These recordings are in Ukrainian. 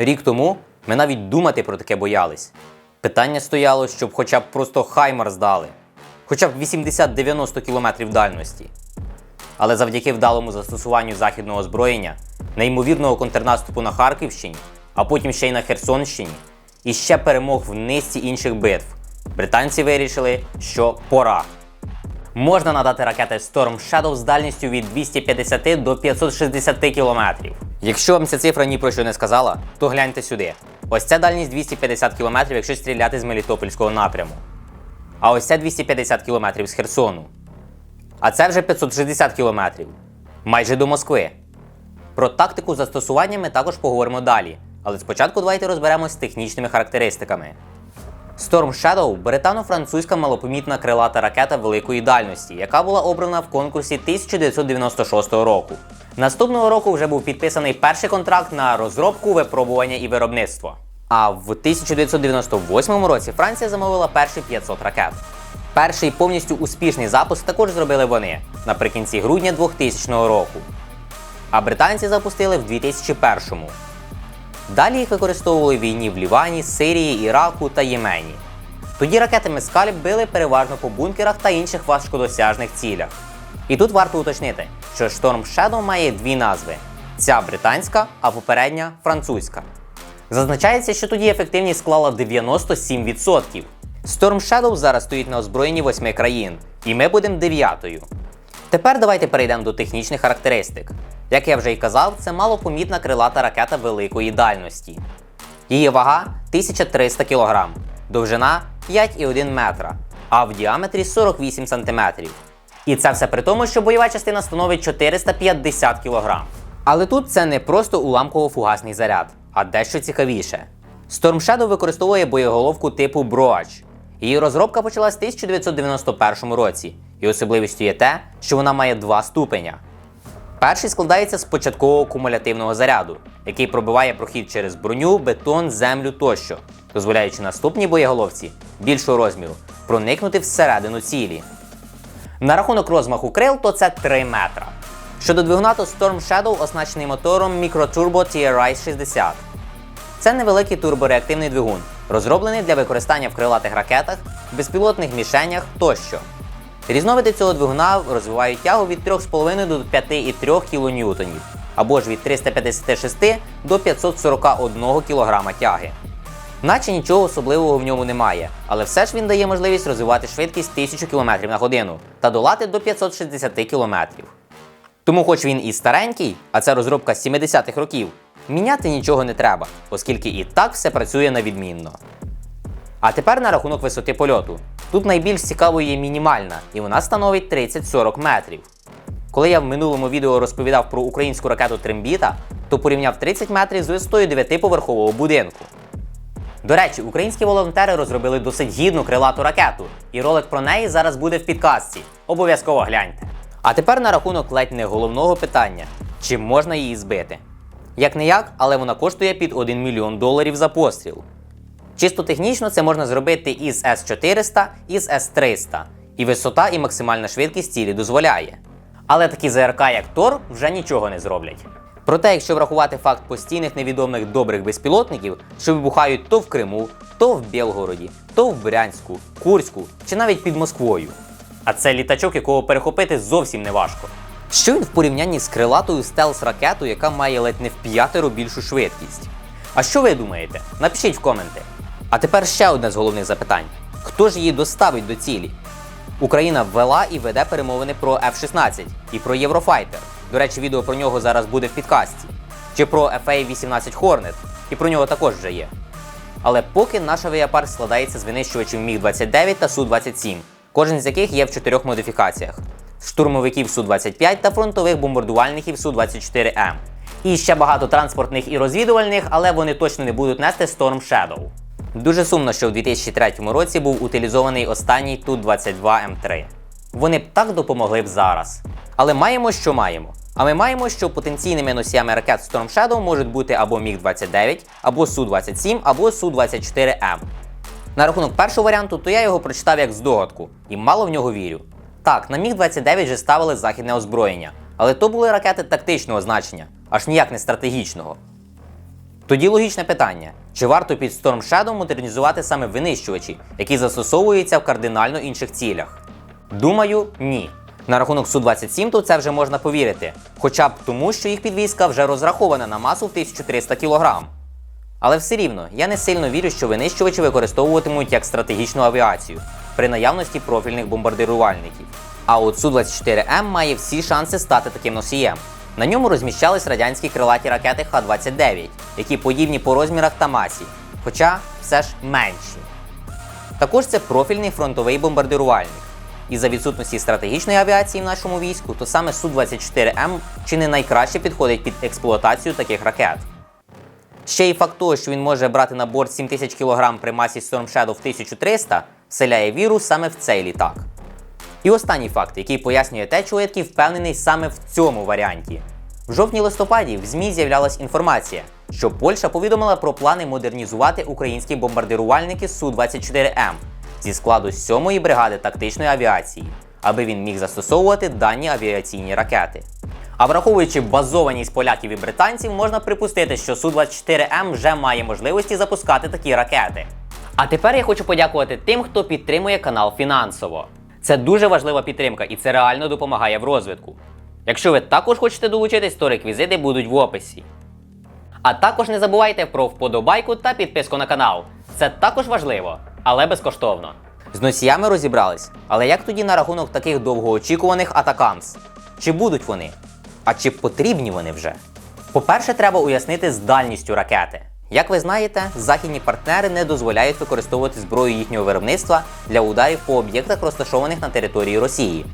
Рік тому ми навіть думати про таке боялись. Питання стояло, щоб хоча б просто Хаймар здали, хоча б 80-90 кілометрів дальності. Але завдяки вдалому застосуванню західного озброєння, неймовірного контрнаступу на Харківщині, а потім ще й на Херсонщині, і ще перемог в низці інших битв, британці вирішили, що пора. Можна надати ракети Storm Shadow з дальністю від 250 до 560 кілометрів. Якщо вам ця цифра ні про що не сказала, то гляньте сюди. Ось ця дальність 250 кілометрів, якщо стріляти з Мелітопольського напряму. А ось це 250 кілометрів з Херсону. А це вже 560 кілометрів. Майже до Москви. Про тактику застосування ми також поговоримо далі. Але спочатку давайте розберемось з технічними характеристиками. Storm Shadow британо-французька малопомітна крилата ракета великої дальності, яка була обрана в конкурсі 1996 року. Наступного року вже був підписаний перший контракт на розробку, випробування і виробництво. А в 1998 році Франція замовила перші 500 ракет. Перший повністю успішний запуск також зробили вони наприкінці грудня 2000 року. А британці запустили в 2001. Далі їх використовували в війні в Лівані, Сирії, Іраку та Ємені. Тоді ракети Мескаль били переважно по бункерах та інших важкодосяжних цілях. І тут варто уточнити, що Storm Shadow має дві назви: ця британська, а попередня французька. Зазначається, що тоді ефективність склала 97%. Storm Shadow зараз стоїть на озброєнні восьми країн, і ми будемо дев'ятою. Тепер давайте перейдемо до технічних характеристик. Як я вже й казав, це малопомітна крилата ракета великої дальності. Її вага 1300 кг, довжина 5,1 метра, а в діаметрі 48 см. І це все при тому, що бойова частина становить 450 кг. Але тут це не просто уламково-фугасний заряд, а дещо цікавіше. Storm Shadow використовує боєголовку типу Broach. Її розробка почалась в 1991 році, і особливістю є те, що вона має два ступеня. Перший складається з початкового кумулятивного заряду, який пробиває прохід через броню, бетон, землю тощо, дозволяючи наступній боєголовці більшого розміру проникнути всередину цілі. На рахунок розмаху крил, то це 3 метра. Щодо двигуна, то Storm Shadow оснащений мотором Microturbo TRI 60. Це невеликий турбореактивний двигун, розроблений для використання в крилатих ракетах, безпілотних мішенях тощо. Різновиди цього двигуна розвивають тягу від 3,5 до 5,3 кН, або ж від 356 до 541 кг тяги. Наче нічого особливого в ньому немає, але все ж він дає можливість розвивати швидкість 1000 км на годину та долати до 560 км. Тому, хоч він і старенький, а це розробка з 70-х років, міняти нічого не треба, оскільки і так все працює на відмінно. А тепер на рахунок висоти польоту. Тут найбільш цікавою є мінімальна, і вона становить 30-40 метрів. Коли я в минулому відео розповідав про українську ракету Трембіта, то порівняв 30 метрів з висотою 9-поверхового будинку. До речі, українські волонтери розробили досить гідну крилату ракету, і ролик про неї зараз буде в підказці. Обов'язково гляньте. А тепер на рахунок ледь не головного питання: чи можна її збити? Як не як, але вона коштує під 1 мільйон доларів за постріл. Чисто технічно це можна зробити із С400 і з С300, і висота і максимальна швидкість цілі дозволяє. Але такі ЗРК, як Тор, вже нічого не зроблять. Проте, якщо врахувати факт постійних невідомих добрих безпілотників, що вибухають то в Криму, то в Білгороді, то в Брянську, Курську чи навіть під Москвою. А це літачок, якого перехопити зовсім не важко. Що він в порівнянні з крилатою стелс-ракетою, яка має ледь не в п'ятеро більшу швидкість? А що ви думаєте? Напишіть в коменти. А тепер ще одне з головних запитань: хто ж її доставить до цілі? Україна ввела і веде перемовини про F-16 і про Єврофайтер. До речі, відео про нього зараз буде в підкасті. Чи про FA-18 Hornet, і про нього також вже є. Але поки наш авіапарк складається з винищувачів Міг-29 та Су-27, кожен з яких є в чотирьох модифікаціях: штурмовиків Су-25 та фронтових бомбардувальників Су-24М. І ще багато транспортних і розвідувальних, але вони точно не будуть нести Storm Shadow. Дуже сумно, що в 2003 році був утилізований останній Ту-22М3. Вони б так допомогли б зараз. Але маємо, що маємо. А ми маємо, що потенційними носіями ракет Storm Shadow можуть бути або Міг-29, або Су-27, або Су-24М. На рахунок першого варіанту, то я його прочитав як здогадку, і мало в нього вірю. Так, на Міг-29 вже ставили західне озброєння, але то були ракети тактичного значення, аж ніяк не стратегічного. Тоді логічне питання: чи варто під Storm Shadow модернізувати саме винищувачі, які застосовуються в кардинально інших цілях? Думаю, ні. На рахунок Су-27, то це вже можна повірити, хоча б тому, що їх підвізка вже розрахована на масу в 1300 кг. Але все рівно, я не сильно вірю, що винищувачі використовуватимуть як стратегічну авіацію при наявності профільних бомбардирувальників. А от Су-24М має всі шанси стати таким носієм. На ньому розміщались радянські крилаті ракети Х-29, які подібні по розмірах та масі, хоча все ж менші. Також це профільний фронтовий бомбардирувальник. І за відсутності стратегічної авіації в нашому війську, то саме Су-24М чи не найкраще підходить під експлуатацію таких ракет. Ще й факт того, що він може брати на борт 7000 кг при масі Storm Shadow в 1300, вселяє віру саме в цей літак. І останній факт, який пояснює те, чого я впевнений саме в цьому варіанті. В жовтні-листопаді в ЗМІ з'являлась інформація, що Польща повідомила про плани модернізувати українські бомбардирувальники Су-24М зі складу 7-ї бригади тактичної авіації, аби він міг застосовувати дані авіаційні ракети. А враховуючи базованість поляків і британців, можна припустити, що Су-24М вже має можливості запускати такі ракети. А тепер я хочу подякувати тим, хто підтримує канал фінансово. Це дуже важлива підтримка і це реально допомагає в розвитку. Якщо ви також хочете долучитись, то реквізити будуть в описі. А також не забувайте про вподобайку та підписку на канал. Це також важливо, але безкоштовно. З носіями розібрались, але як тоді на рахунок таких довгоочікуваних атакамс? Чи будуть вони? А чи потрібні вони вже? По-перше, треба уяснити з дальністю ракети. Як ви знаєте, західні партнери не дозволяють використовувати зброю їхнього виробництва для ударів по об'єктах, розташованих на території Росії.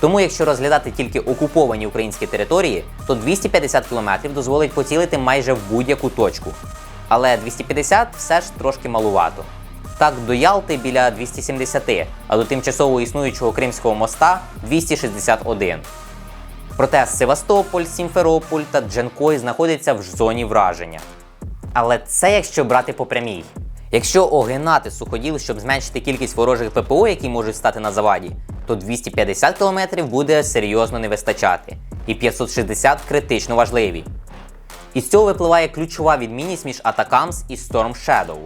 Тому, якщо розглядати тільки окуповані українські території, то 250 км дозволить поцілити майже в будь-яку точку. Але 250 все ж трошки малувато. Так, до Ялти біля 270, а до тимчасово існуючого Кримського моста 261. Проте Севастополь, Сімферополь та Джанкой знаходяться в зоні враження. Але це якщо брати по прямій. Якщо огинати суходіл, щоб зменшити кількість ворожих ППО, які можуть стати на заваді, то 250 км буде серйозно не вистачати, і 560 критично важливі. Із цього випливає ключова відмінність між Атакамс і Storm Shadow.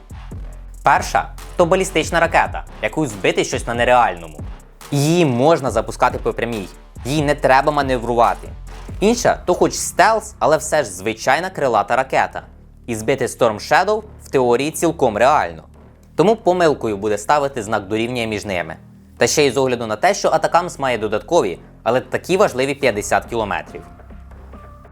Перша то балістична ракета, яку збити щось на нереальному. Її можна запускати по прямій, їй не треба маневрувати. Інша то хоч стелс, але все ж звичайна крилата ракета. І збити Storm Shadow в теорії цілком реально. Тому помилкою буде ставити знак дорівнює між ними. Та ще й з огляду на те, що Атакамс має додаткові, але такі важливі 50 кілометрів.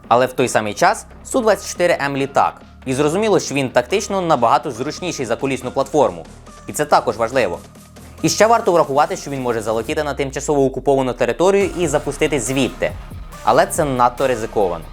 Але в той самий час Су-24М літак. І зрозуміло, що він тактично набагато зручніший за колісну платформу. І це також важливо. І ще варто врахувати, що він може залетіти на тимчасово окуповану територію і запустити звідти. Але це надто ризиковано.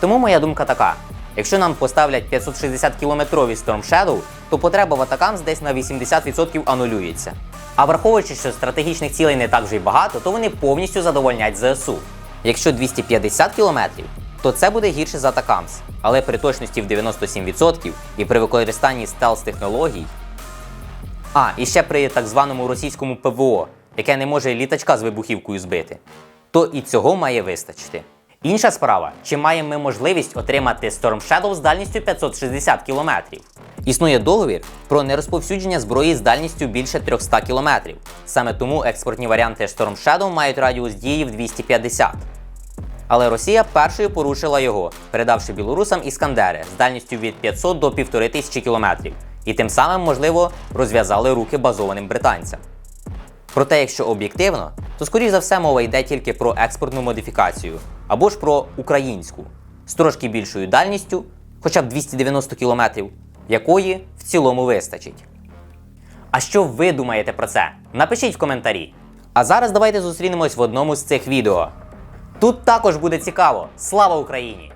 Тому моя думка така: якщо нам поставлять 560 кілометрові Storm Shadow, то потреба в атакам десь на 80% анулюється. А враховуючи, що стратегічних цілей не так вже й багато, то вони повністю задовольнять ЗСУ. Якщо 250 кілометрів, то це буде гірше за Атакамс, але при точності в 97% і при використанні стелс-технологій. А, і ще при так званому російському ПВО, яке не може літачка з вибухівкою збити, то і цього має вистачити. Інша справа, чи маємо ми можливість отримати Storm Shadow з дальністю 560 км? Існує договір про нерозповсюдження зброї з дальністю більше 300 км. Саме тому експортні варіанти Storm Shadow мають радіус дії в 250 але Росія першою порушила його, передавши білорусам іскандери з дальністю від 500 до 1500 кілометрів, і тим самим, можливо, розв'язали руки базованим британцям. Проте, якщо об'єктивно, то скоріш за все мова йде тільки про експортну модифікацію або ж про українську з трошки більшою дальністю, хоча б 290 кілометрів, якої в цілому вистачить. А що ви думаєте про це? Напишіть в коментарі. А зараз давайте зустрінемось в одному з цих відео. Тут також буде цікаво. Слава Україні!